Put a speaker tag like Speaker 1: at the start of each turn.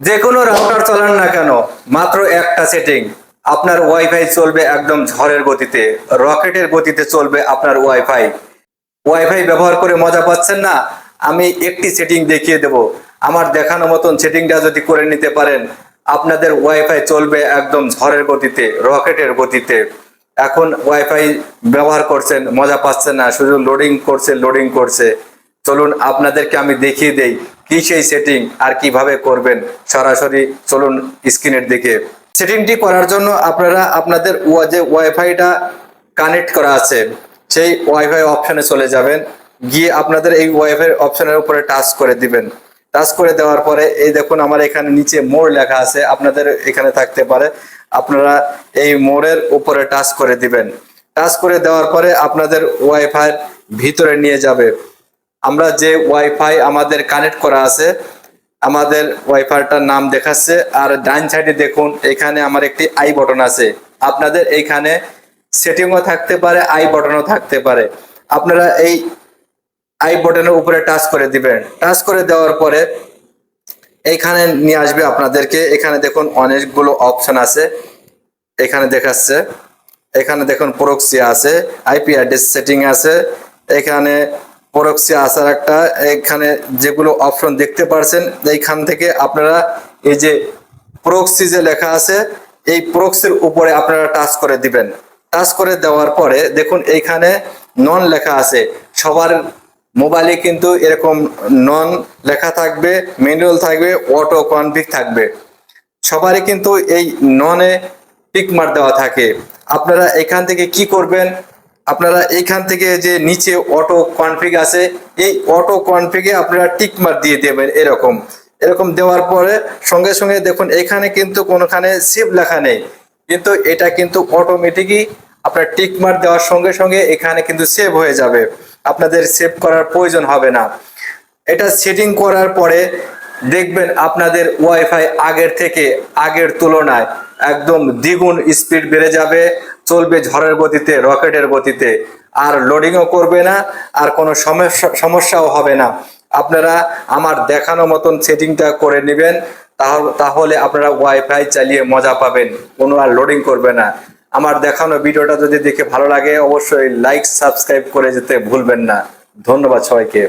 Speaker 1: যে কোনো রাউটার চালান না কেন, মাত্র একটা সেটিং আপনার ওয়াইফাই চলবে একদম ঝড়ের গতিতে, রকেটের গতিতে চলবে আপনার ওয়াইফাই ওয়াইফাই ব্যবহার করে মজা পাচ্ছেন না? আমি একটি সেটিং দেখিয়ে দেব। আমার দেখানো মতন সেটিংটা যদি করে নিতে পারেন, আপনাদের ওয়াইফাই চলবে একদম ঝড়ের গতিতে, রকেটের গতিতে। এখন ওয়াইফাই ব্যবহার করছেন, মজা পাচ্ছেন না, শুধু লোডিং করছে লোডিং করছে। চলুন, আপনাদেরকে আমি দেখিয়ে দেই। কি সেই সেটিং আর কীভাবে করবেন? সরাসরি চলুন স্ক্রিনের দিকে। সেটিংটি করার জন্য আপনারা আপনাদের যে ওয়াইফাইটা কানেক্ট করা আছে, সেই ওয়াইফাই অপশনে চলে যাবেন। গিয়ে আপনাদের এই ওয়াইফাই অপশনের উপরে টাচ করে দিবেন। টাচ করে দেওয়ার পরে, এই দেখুন আমার এখানে নিচে মোড় লেখা আছে, আপনাদের এখানে থাকতে পারে। আপনারা এই মোড়ের উপরে টাচ করে দিবেন। টাচ করে দেওয়ার পরে আপনাদের ওয়াইফাই ভিতরে নিয়ে যাবে। আমরা যে ওয়াইফাই আমাদের কানেক্ট করা আছে, আমাদের ওয়াইফাইটার নাম দেখাচ্ছে, আর ডান সাইডে দেখুন, এখানে আমার একটি আই বটন আছে। আপনাদের এইখানে সেটিংও থাকতে পারে আই বটনও থাকতে পারে। আপনারা এই আই বটনের উপরে টাচ করে দিবেন। টাচ করে দেওয়ার পরে এইখানে নিয়ে আসবে আপনাদেরকে। এখানে দেখুন, অনেকগুলো অপশন আছে। এখানে দেখাচ্ছে। এখানে দেখুন প্রক্সি আছে আইপি অ্যাড্রেস সেটিং আছে। এখানে প্রক্সি আসার একটা এখানে যেগুলো অপশন দেখতে পারছেন, এইখান থেকে আপনারা এই যে প্রক্সি যে লেখা আছে, এই প্রক্সির উপরে আপনারা টাচ করে দিবেন। টাচ করে দেওয়ার পরে দেখুন এইখানে নন লেখা আছে। সবার মোবাইলে কিন্তু এরকম নন লেখা থাকবে ম্যানুয়াল থাকবে অটো কনফিগ থাকবে। সবারই কিন্তু এই ননে টিক মার দেওয়া থাকে। আপনারা এখান থেকে কি করবেন? আপনারা এখান থেকে যে নিচে অটো কনফিগ আছে, এই অটো কনফিগে আপনারা টিক মার দিয়ে দেবেন এরকম। এরকম দেওয়ার পরে সঙ্গে সঙ্গে দেখুন এখানে কিন্তু কোনোখানে সেভ লেখা নেই। কিন্তু এটা কিন্তু অটোমেটিকই আপনার টিক মার দেওয়ার সঙ্গে সঙ্গে এখানে কিন্তু সেভ হয়ে যাবে। আপনাদের সেভ করার প্রয়োজন হবে না। এটা সেটিং করার পরে দেখবেন আপনাদের ওয়াইফাই আগের থেকে আগের তুলনায় একদম দ্বিগুণ স্পিড বেড়ে যাবে, চলবে ঝড়ের গতিতে, রকেটের গতিতে। আর লোডিংও করবে না, আর কোনো সমস্যা, সমস্যাও হবে না। আপনারা আমার দেখানো মতন সেটিংটা করে নেবেন তাহলে আপনারা ওয়াইফাই চালিয়ে মজা পাবেন। কোনো আর লোডিং করবে না। আমার দেখানো ভিডিওটা যদি দেখে ভালো লাগে, অবশ্যই লাইক সাবস্ক্রাইব করে যেতে ভুলবেন না। ধন্যবাদ সবাইকে।